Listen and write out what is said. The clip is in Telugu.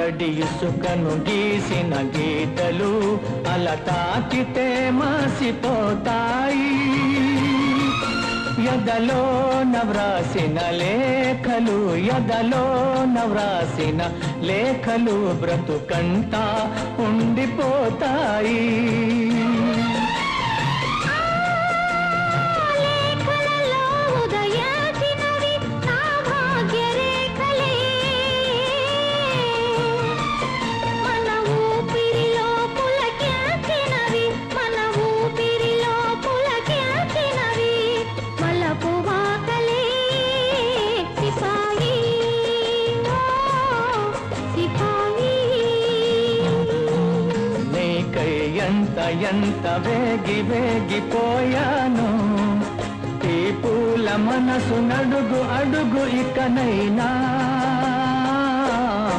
ఇత్తడి ఇసుకను గీసిన గీతలు అలా తాకితే మాసిపోతాయి. ఎదలో నవ్రాసిన లేఖలు ఎదలో నవ్రాసిన లేఖలు బ్రతుకంతా ఉండిపోతాయి. ఎంత ఎంత వేగి వేగిపోయాను ఈ పూల మనసు నడుగు అడుగు ఇకనైనా.